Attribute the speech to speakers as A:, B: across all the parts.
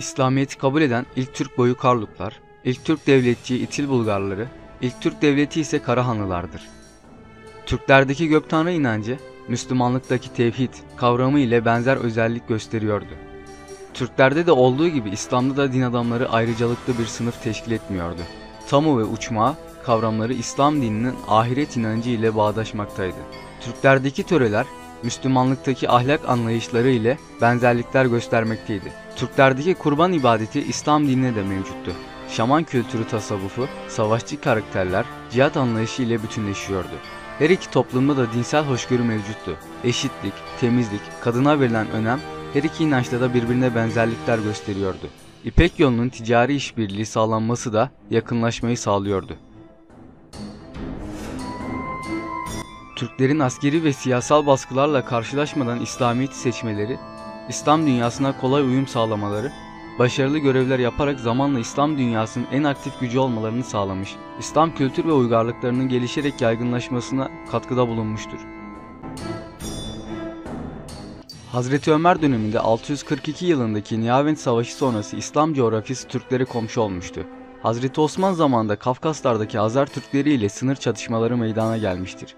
A: İslamiyet'i kabul eden ilk Türk boyu Karluklar, ilk Türk devletçi İtil Bulgarları, ilk Türk devleti ise Karahanlılardır. Türklerdeki gök inancı, Müslümanlıktaki tevhid kavramı ile benzer özellik gösteriyordu. Türklerde de olduğu gibi İslam'da da din adamları ayrıcalıklı bir sınıf teşkil etmiyordu. Tamu ve uçma kavramları İslam dininin ahiret inancı ile bağdaşmaktaydı. Türklerdeki töreler Müslümanlıktaki ahlak anlayışları ile benzerlikler göstermekteydi. Türklerdeki kurban ibadeti İslam dinine de mevcuttu. Şaman kültürü tasavvufu, savaşçı karakterler, cihat anlayışı ile bütünleşiyordu. Her iki toplumda da dinsel hoşgörü mevcuttu. Eşitlik, temizlik, kadına verilen önem her iki inançta da birbirine benzerlikler gösteriyordu. İpek yolunun ticari işbirliği sağlanması da yakınlaşmayı sağlıyordu. Türklerin askeri ve siyasal baskılarla karşılaşmadan İslamiyet'i seçmeleri, İslam dünyasına kolay uyum sağlamaları, başarılı görevler yaparak zamanla İslam dünyasının en aktif gücü olmalarını sağlamış, İslam kültür ve uygarlıklarının gelişerek yaygınlaşmasına katkıda bulunmuştur. Hazreti Ömer döneminde 642 yılındaki Nihayvent Savaşı sonrası İslam coğrafyası Türklere komşu olmuştu. Hazreti Osman zamanında Kafkaslardaki Hazar Türkleri ile sınır çatışmaları meydana gelmiştir.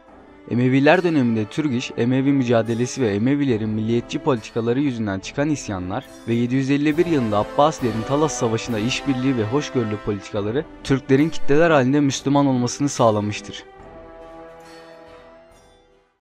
A: Emeviler döneminde Türk iş, Emevi mücadelesi ve Emevilerin milliyetçi politikaları yüzünden çıkan isyanlar ve 751 yılında Abbasilerin Talas Savaşı'nda işbirliği ve hoşgörülü politikaları Türklerin kitleler halinde Müslüman olmasını sağlamıştır.